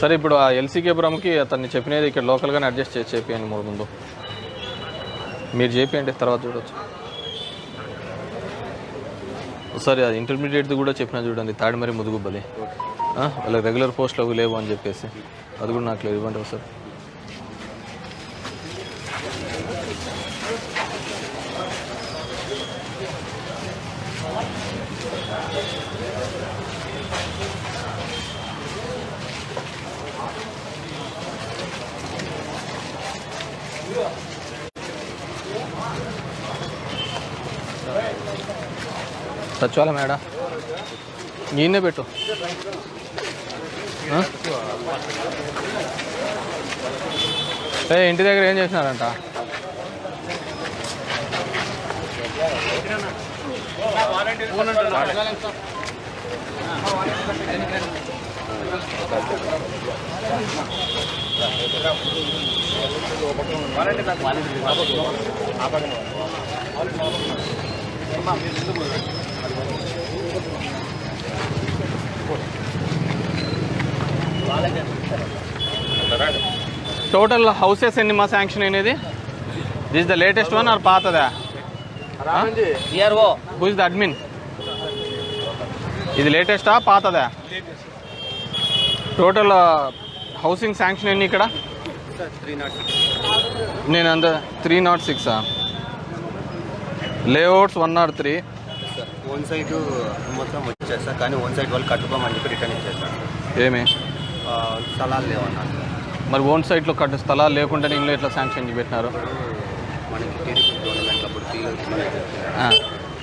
సరే ఇప్పుడు ఆ ఎల్సీకేపురంకి అతన్ని చెప్పినది ఇక్కడ లోకల్గానే అడ్జస్ట్ చేసి చేపియండి మూడు ముందు. మీరు చేపియండి తర్వాత చూడొచ్చు. సరే అది ఇంటర్మీడియట్ది కూడా చెప్పిన చూడండి తాడిమరి ముదుగుబ్బది వాళ్ళకి రెగ్యులర్ పోస్టులు అవి లేవు అని చెప్పేసి. అది కూడా నాకు లేదు ఇవ్వండి సార్ సచివాలయం మేడా? ఈయనే పెట్టు. ఆ? ఇంటి దగ్గర ఏం చేసినారంట టోటల్ హౌసెస్ ఎన్ని మా శాంక్షన్ అయినది? This the latest one or పాతదా? Who is the admin ఇది లేటెస్టా పాతదా? టోటల్ హౌసింగ్ శాంక్షన్ ఎన్ని ఇక్కడ? త్రీ నాట్ నేను అంత three naught six layouts one naught three sir one side మొత్తం వచ్చేది సార్ కానీ వన్ సైడ్ వాళ్ళు కట్టుకోమని చెప్పి రిటర్న్ ఇచ్చేసారు ఏమి? స్థలాలు లేవన్నారు మరి ఓన్ సైట్లో కట్టు స్థలాలు లేకుండా ఇంట్లో ఎట్లా శాంక్షన్ పెట్టినారు?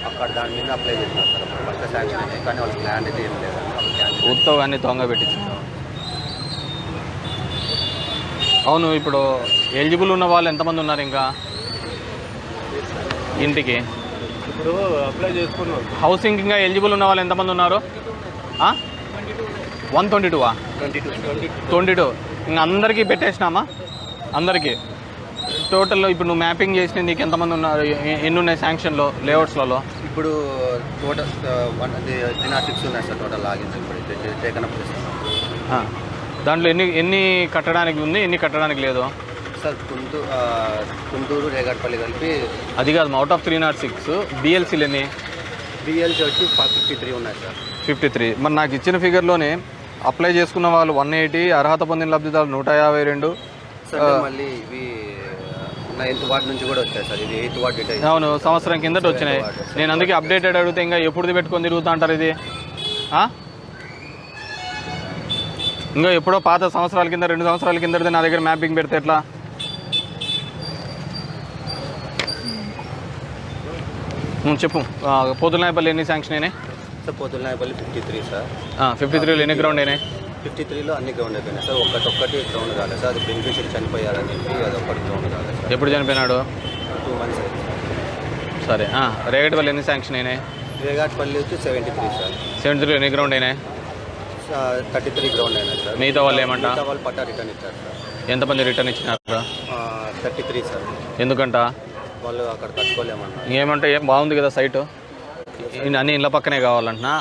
అక్కడ దాని మీద అప్లై చేసినారు సార్. అప్పుడు ఫస్ట్ శాంక్షన్ అయితే కానీ వాళ్ళకి ల్యాండ్ అయితే ఏం లేదు. వాళ్ళకి ల్యాండ్ ఉత్తవ్ అన్ని దొంగ పెట్టించారు. అవును ఇప్పుడు ఎలిజిబుల్ ఉన్న వాళ్ళు ఎంతమంది ఉన్నారు ఇంకా? ఇంటికి? ఇప్పుడు అప్లై చేసుకున్నాం. హౌసింగ్ ఇంకా ఎలిజిబుల్ ఉన్న వాళ్ళు ఎంతమంది ఉన్నారు? One twenty టూవా? Twenty two twenty two. ఇంకా అందరికీ పెట్టేసినామా? అందరికీ. టోటల్ ఇప్పుడు నువ్వు మ్యాపింగ్ చేసిన నీకు ఎంతమంది ఉన్నారు? ఎన్ని ఉన్నాయి శాంక్షన్లో లేఅవుట్స్లలో ఇప్పుడు టోటల్ వన్ సిక్స్ ఉన్నాయి సార్ టోటల్ ఆగింది ఇప్పుడు టేకన్ అప్ చేస్తాం దాంట్లో ఎన్ని ఎన్ని కట్టడానికి ఉంది ఎన్ని కట్టడానికి లేదు? సార్ గుంటూరు గుంటూరు రేగట్పల్లి కలిపి అది కాదు out of three naught six బిఎల్సీలు ఎన్ని? బిఎల్సీ వచ్చి ఫిఫ్టీ త్రీ ఉన్నాయి సార్. Fifty three. మరి నాకు ఇచ్చిన ఫిగర్లోనే అప్లై చేసుకున్న వాళ్ళు వన్ ఎయిటీ అర్హత పొందిన లబ్ధిదారులు నూట యాభై రెండు. సార్ మళ్ళీ ఇవి నైన్త్ వార్డ్ నుంచి కూడా వచ్చాయి సార్. ఇది ఎయిత్ వార్డ్ డేటా అవును సంవత్సరం కిందట వచ్చినాయి. నేను అందుకే అప్డేటెడ్ అడిగితే ఇంకా ఎప్పుడుది పెట్టుకొని తిరుగుతా అంటారు ఇది? ఇంకా ఎప్పుడో పాత సంవత్సరాల కింద రెండు సంవత్సరాల కిందటిది నా దగ్గర మ్యాపింగ్ పెడితే ఎట్లా? చెప్పు. పోతులనాయపల్లి ఎన్ని శాంక్షన్ అయినాయి sir Pothulanayapalli fifty three sir. Fifty త్రీలో ఎన్ని గ్రౌండ్ అయినాయి? ఫిఫ్టీ త్రీలో అన్ని గ్రౌండ్ అయిపోయినాయి సార్. ఒక్కటి ఒక్కటి గ్రౌండ్ కాలేదు సార్. అది బెనిఫిషియల్ చనిపోయారని చెప్పి అది ఒక్కటి గ్రౌండ్ కాలేదు సార్. ఎప్పుడు చనిపోయినాడు? టూ మంత్స్ అయింది సరే. రేగటిపల్లి ఎన్ని శాంక్షన్ అయినాయి? రేగాట్పల్లి వచ్చి సెవెంటీ త్రీ సార్. సెవెంటీ త్రీలో ఎన్ని గ్రౌండ్ అయినాయి? థర్టీ త్రీ గ్రౌండ్ అయినాయి సార్. మిగతా వాళ్ళు ఏమంట? వాళ్ళు పట్టా రిటర్న్ ఇచ్చారు సార్. ఎంతమంది రిటర్న్ ఇచ్చినారు? Thirty three sir. ఎందుకంట? వాళ్ళు అక్కడ కట్టుకోలేమన్నారు ఏమంటే ఏం బాగుంది కదా సైట్ అన్ని ఇళ్ళ పక్కనే కావాలంటున్నా?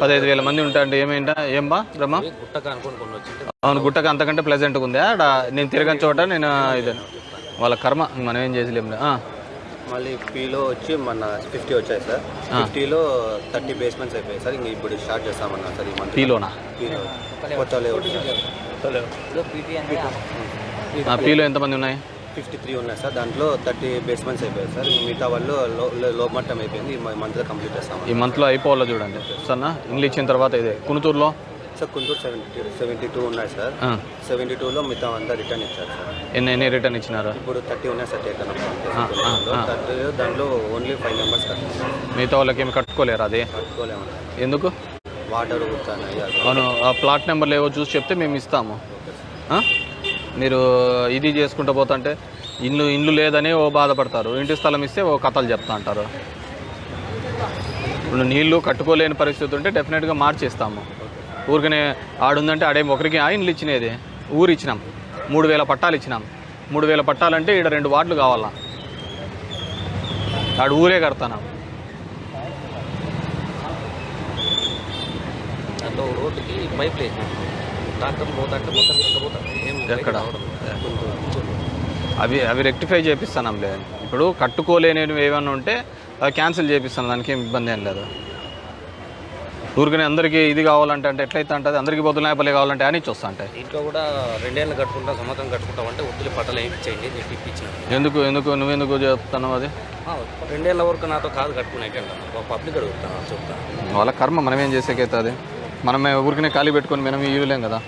పదహైదు వేల మంది ఉంటా అంటే ఏమేంటా ఏం బా బ్రహ్మ? అవును గుట్టకు అంతకంటే ప్లెజెంట్గా ఉంది. ఆడ నేను తిరగని చోట నేను ఇది వాళ్ళ కర్మ మనం ఏం చేసలేం మళ్ళీ పీలో వచ్చి మన ఫిఫ్టీ వచ్చాయి సార్. ఫిఫ్టీలో థర్టీ బేస్మెంట్స్ అయిపోయాయి సార్. ఇంక ఇప్పుడు స్టార్ట్ చేస్తామన్నా సార్ ఈ మంత్ పీలోనా? పీలో. పీలో ఎంతమంది ఉన్నాయి? ఫిఫ్టీ త్రీ ఉన్నాయి సార్. దాంట్లో థర్టీ బేస్మెంట్స్ అయిపోయాయి సార్. మిగతా వాళ్ళు లో- మట్టం అయిపోయింది. ఈ మంత్లో కంప్లీట్ చేస్తాం. ఈ మంత్లో అయిపోవాలో చూడండి. సన్నా ఇల్లు ఇచ్చిన తర్వాత ఇదే. కునుతూరులో? Sir Guntur seventy seventy two ఉన్నాయి సార్. సెవెంటీ టూలో మిగతా అంతా రిటర్న్ ఇచ్చారు సార్. ఎన్ని ఎన్ని రిటర్న్ ఇచ్చినారు? ఇప్పుడు థర్టీ ఉన్నాయి సార్ టేకన్ దాంట్లో ఓన్లీ ఫైవ్ మెంబర్స్ కట్టుకోవాలి మిగతా వాళ్ళకి ఏమి కట్టుకోలేరు అది? కట్టుకోలేమన్నా ఎందుకు? వాటర్ అవును ఆ ప్లాట్ నెంబర్లు ఏవో చూసి చెప్తే మేము ఇస్తాము? మీరు ఇది చేసుకుంటూ పోతుంటే ఇల్లు ఇల్లు లేదని ఓ బాధపడతారు. ఇంటి స్థలం ఇస్తే ఓ కథలు చెప్తా అంటారు. ఇప్పుడు నీళ్ళు కట్టుకోలేని పరిస్థితి ఉంటే డెఫినెట్గా మార్చేస్తాము. ఊరికనే ఆడుందంటే ఆడే ఒకరికి ఆ ఇండ్లు ఇచ్చినది. ఊరు ఇచ్చినాం. మూడు వేల పట్టాలు ఇచ్చినాం. మూడు వేల పట్టాలంటే ఇక్కడ రెండు వార్డులు కావాలా? ఆడు ఊరే కడతాను? రోడ్డుకి పైప్ లేదు డాక్టర్ పోతాంటే మొత్తం తీసుకుపోతాను ఏం ఎక్కడ? అవి అవి రెక్టిఫై చేపిస్తానంలే ఇప్పుడు కట్టుకోలేనివి ఏమైనా ఉంటే అవి క్యాన్సిల్ చేపిస్తాను దానికి ఏం ఇబ్బంది ఏం లేదు. ఊరికనే అందరికీ ఇది కావాలంటే అంటే ఎట్లయితే అంటే అందరికీ బొద్దులాయపల్లి కావాలంటే అని వస్తా అంటే. ఇంట్లో కూడా రెండేళ్ళు కట్టుకుంటా సంవత్సరం కట్టుకుంటాం అంటే వద్దులే పట్టలు వేయించేయండి ఇప్పించిన ఎందుకు ఎందుకు నువ్వెందుకు చెప్తున్నావు అది? రెండేళ్ళ వరకు నాతో కాదు కట్టుకునేకి పబ్లిక్ అడుగుతాను చెప్తాను వాళ్ళ కర్మ మనం ఏం చేసేకైతే అది? మనమే ఊరికనే ఖాళీ పెట్టుకొని మనం ఇవ్వలేం కదా.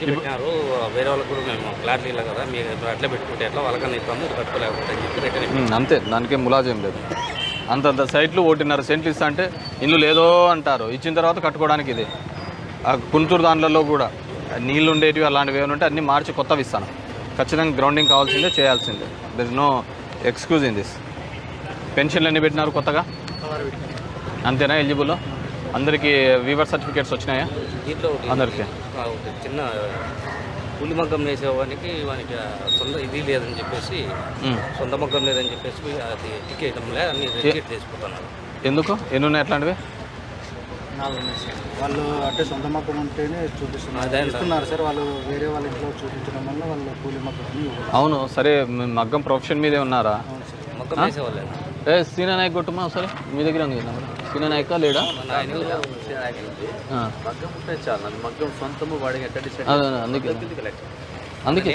పెట్టినారు. వేరే వాళ్ళకి కూడా మేము కదా. మీరు అట్లే పెట్టుకుంటే ఎట్లా వాళ్ళకన్నా ఇస్తాము కట్టుకోలేకపోతే అని చెప్పి రిటర్న్ ఉమ్, అంతే. దానికేం ములాజేం లేదు. అంతంత సైట్లు ఒకటిన్నర సెంట్లు ఇస్తా అంటే ఇల్లు లేదో అంటారు. ఇచ్చిన తర్వాత కట్టుకోవడానికి ఇది. ఆ కుంటూరు దాంట్లో కూడా నీళ్ళు ఉండేటివి అలాంటివి ఏమైనా ఉంటే అన్నీ మార్చి కొత్తవి ఇస్తాను. ఖచ్చితంగా గ్రౌండింగ్ కావాల్సిందే చేయాల్సిందే. There is no excuse in this పెన్షన్లు ఎన్ని పెట్టినారు కొత్తగా? అంతేనా ఎలిజిబుల్ అందరికీ వీవర్ సర్టిఫికేట్స్ వచ్చినాయా? దీంట్లో ఒకటి. అందరికీ. ఒకటి. చిన్న పులి మగ్గం వేసేవానికి వానికి సొంత ఇది లేదని చెప్పేసి. సొంత మగ్గం లేదని చెప్పేసి అది టికెట్ అన్ని రిజెక్ట్ చేసుకుంటున్నారు ఎందుకు? ఎన్ని ఉన్నాయి అట్లాంటివి? వాళ్ళు అంటే సొంత మగ్గం ఉంటేనే చూపిస్తున్నారు. సార్. వాళ్ళు వేరే వాళ్ళ ఇంట్లో చూపించడం వల్ల వాళ్ళు కూలి మగ్గం. అవును సరే మగ్గం ప్రొఫెషన్ మీదే ఉన్నారా? అవును సార్. మగ్గం వేసేవాళ్ళు ఏ సీనా నాయక్ కొట్టుమా సరే మీ దగ్గర ఉంది కదా. సీనా నాయక లేడా? అందుకే.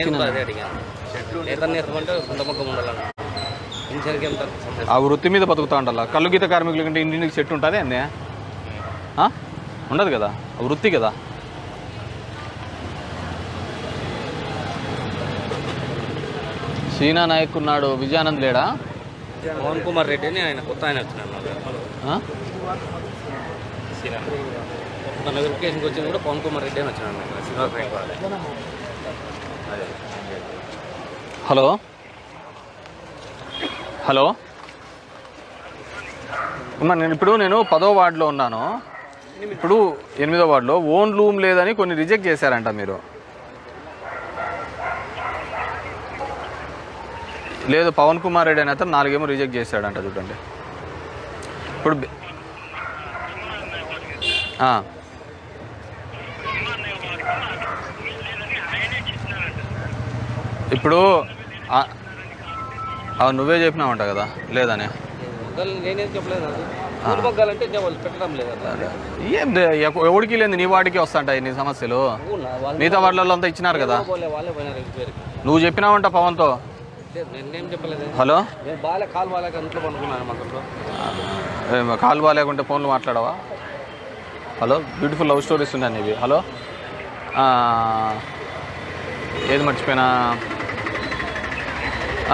ఆ వృత్తి మీద బతుకుతా ఉండాల? కళ్ళు గీత కార్మికుల కంటే ఇంటికి చెట్టు ఉంటుంది అన్నీ ఆ? ఉండదు కదా? ఆ వృత్తి కదా? సీనా నాయక్ ఉన్నాడు. విజయానంద్ లేడా? పవన్ కుమార్ రెడ్డి అని ఆయన కొత్త ఆయన? మన వెరిఫికేషన్కి వచ్చింది కూడా పవన్ కుమార్ రెడ్డి అని వచ్చినాను. హలో? హలో? అమ్మా నేను ఇప్పుడు నేను పదో వార్డులో ఉన్నాను. ఇప్పుడు ఎనిమిదో వార్డులో ఓన్ రూమ్ లేదని కొన్ని రిజెక్ట్ చేశారంట మీరు. లేదు పవన్ కుమార్ రెడ్డి అని అతను నాలుగేమో రిజెక్ట్ చేశాడంట చూడండి. ఇప్పుడు. ఇప్పుడు నువ్వే చెప్పినావంట కదా లేదని. ఏం ఎవడికి లేదు నీ వాడికి వస్తాంటాయి నీ సమస్యలు. మిగతా వాళ్ళలో అంతా ఇచ్చినారు కదా. నువ్వు చెప్పినావంట పవన్తో. హలో? కాలు బాగాలేకుంటే ఫోన్లు మాట్లాడవా? హలో? బ్యూటిఫుల్ లవ్ స్టోరీస్ ఉన్నాయి ఇవి హలో? ఏది మర్చిపోయినా?